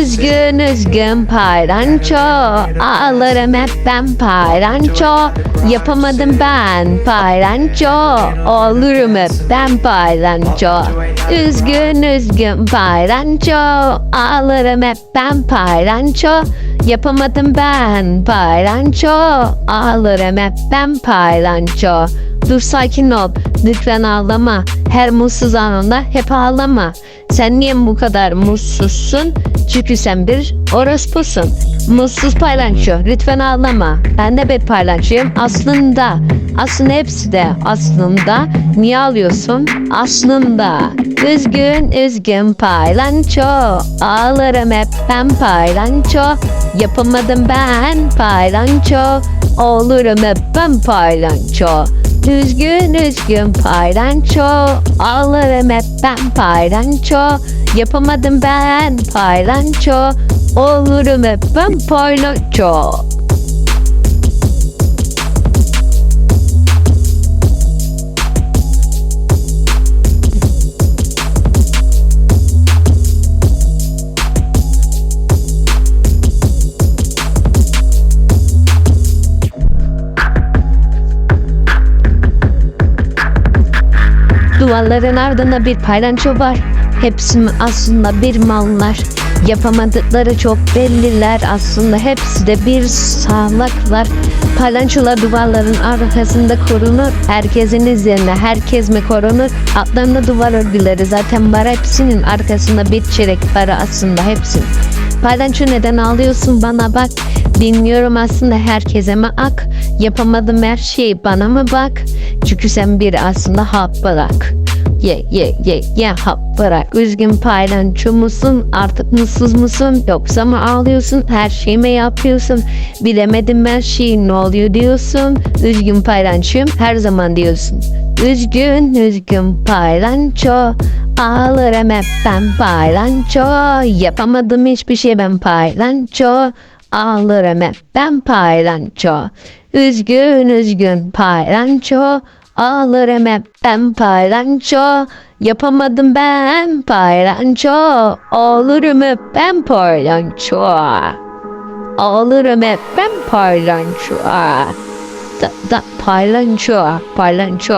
Üzgün üzgün paylanço Ağlarım hep ben paylanço Yapamadım ben paylanço Olurum hep ben paylanço Üzgün üzgün paylanço Ağlarım hep ben paylanço Yapamadım ben paylanço Ağlarım hep ben paylanço Dur sakin ol lütfen ağlama Her mutsuz anında hep ağlama Sen niye bu kadar mutsuzsun? Çünkü sen bir orospusun. Mutsuz paylanço lütfen ağlama. Ben de bir paylançoyum aslında. Aslında hepsi de aslında. Niye ağlıyorsun? Aslında. Üzgün üzgün paylanço. Ağlarım hep ben paylanço. Yapamadım ben paylanço. Olurum hep ben paylanço. Üzgün üzgün paylanço Ağlarım hep ben paylanço Yapamadım ben paylanço Olurum hep ben paylanço Duvarların ardında bir paylanço var. Hepsi aslında bir mallar. Yapamadıkları çok belliler aslında hepsi de bir sağlaklar. Paylançolar duvarların arkasında korunur. Herkesin izlerine herkes mi korunur? Altlarında duvar örgüleri zaten var hepsinin arkasında bir çeyrek para aslında hepsinin. Paylanço neden ağlıyorsun bana bak. Bilmiyorum aslında herkese mi ak. Yapamadım her şeyi bana mı bak. Çünkü sen bir aslında hap bırak. Ye ye ye ye hap bırak. Üzgün paylanço musun? Artık mutsuz musun? Yoksa mı ağlıyorsun? Her şeyi mi yapıyorsun? Bilemedim her şeyi ne oluyor diyorsun? Üzgün paylançoyum her zaman diyorsun. Üzgün üzgün paylanço Ağlarım hep ben paylanço Yapamadım hiçbir şey ben paylanço Ağlarım hep ben paylanço Üzgün üzgün paylanço Ağlarım hep ben paylanço Yapamadım ben paylanço Olurum hep ben paylanço Ağlarım hep ben paylanço da, da, paylanço paylanço